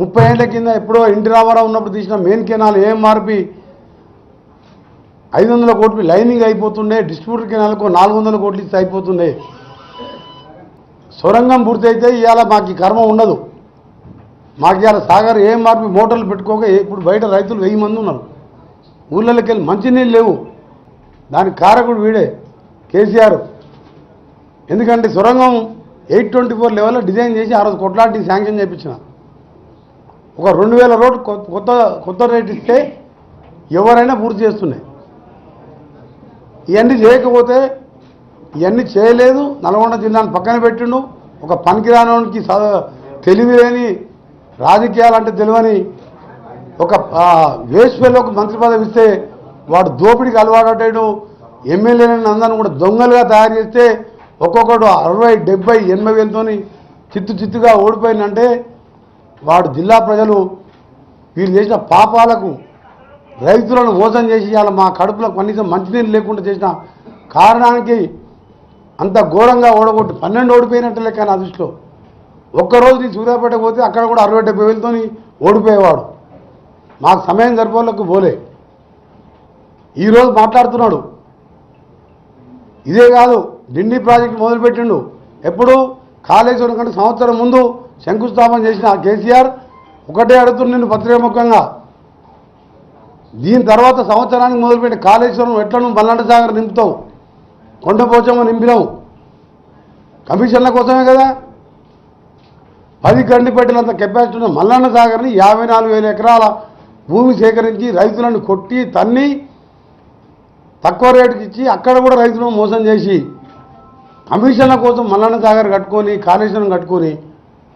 ముప్పై ఏళ్ళ కింద ఎప్పుడో ఇంటి రామారావు ఉన్నప్పుడు తీసిన మెయిన్ కెనాల్ ఏఎంఆర్పి ఐదు వందల కోట్లు లైనింగ్ అయిపోతుండే డిస్ట్రిబ్యూటర్ కెనాల్కు నాలుగు వందల కోట్లు ఇస్తే అయిపోతుండే. సొరంగం పూర్తి అయితే ఇవాళ మాకు ఈ కర్మ ఉండదు. మాకు ఇవాళ సాగర్ ఏఎంఆర్పి మోటార్లు పెట్టుకోక ఇప్పుడు బయట రైతులు వెయ్యి మంది ఉన్నారు. ఊళ్ళలోకి వెళ్ళి మంచినీళ్ళు లేవు. దానికి కారకుడు వీడే కేసీఆర్. ఎందుకంటే సొరంగం ఎయిట్ ట్వంటీ ఫోర్ లెవెల్లో డిజైన్ చేసి ఆ రోజు కొట్లాంటి శాంక్షన్ చేయించిన ఒక రెండు వేల రోడ్లు కొత్త కొత్త రేట్ ఇస్తే ఎవరైనా పూర్తి చేస్తున్నాయి. ఇవన్నీ చేయకపోతే ఇవన్నీ చేయలేదు. నల్గొండ జిల్లాను పక్కన పెట్టిండు. ఒక పనికిరానికి తెలివి లేని రాజకీయాలంటే తెలివని ఒక వేసువేలోకి మంత్రి పదవి ఇస్తే వాడు దోపిడికి అలవాటు ఎమ్మెల్యేలను అందరిని కూడా దొంగలుగా తయారు చేస్తే ఒక్కొక్కడు అరవై డెబ్బై ఎనభై వేలతోని చిత్తు చిత్తుగా ఓడిపోయిందంటే వాడు జిల్లా ప్రజలు వీళ్ళు చేసిన పాపాలకు రైతులను మోసం చేసి ఇవాళ మా కడుపులో కనీసం మంచినీళ్ళు లేకుండా చేసిన కారణానికి అంత ఘోరంగా ఓడగొట్టి పన్నెండు ఓడిపోయినట్టు లెక్క నా దృష్టిలో. ఒక్కరోజు నీ సూర్యాపేట పోతే అక్కడ కూడా అరవై డెబ్బై వేలతో ఓడిపోయేవాడు. మాకు సమయం సరిపోలకు పోలే. ఈరోజు మాట్లాడుతున్నాడు. ఇదే కాదు ఢిల్లీ ప్రాజెక్టు మొదలుపెట్టిండు. ఎప్పుడు కాళేశ్వరం కంటే సంవత్సరం ముందు శంకుస్థాపన చేసిన కేసీఆర్ ఒకటే అడుగుతున్న నేను పత్రికాముఖంగా. దీని తర్వాత సంవత్సరానికి మొదలుపెట్టి కాళేశ్వరం ఎట్లను మల్లాండ సాగర్ నింపుతావు. కొండపోచమ్మ నింపినావు. కమిషన్ల కోసమే కదా? పది గండి పెట్టినంత కెపాసిటీ ఉన్న మల్లన్న సాగర్ని యాభై నాలుగు వేల ఎకరాల భూమి సేకరించి రైతులను కొట్టి తన్ని తక్కువ రేటుకి ఇచ్చి అక్కడ కూడా రైతులను మోసం చేసి కమిషన్ల కోసం మల్లన్న సాగర్ కట్టుకొని కాళేశ్వరం కట్టుకొని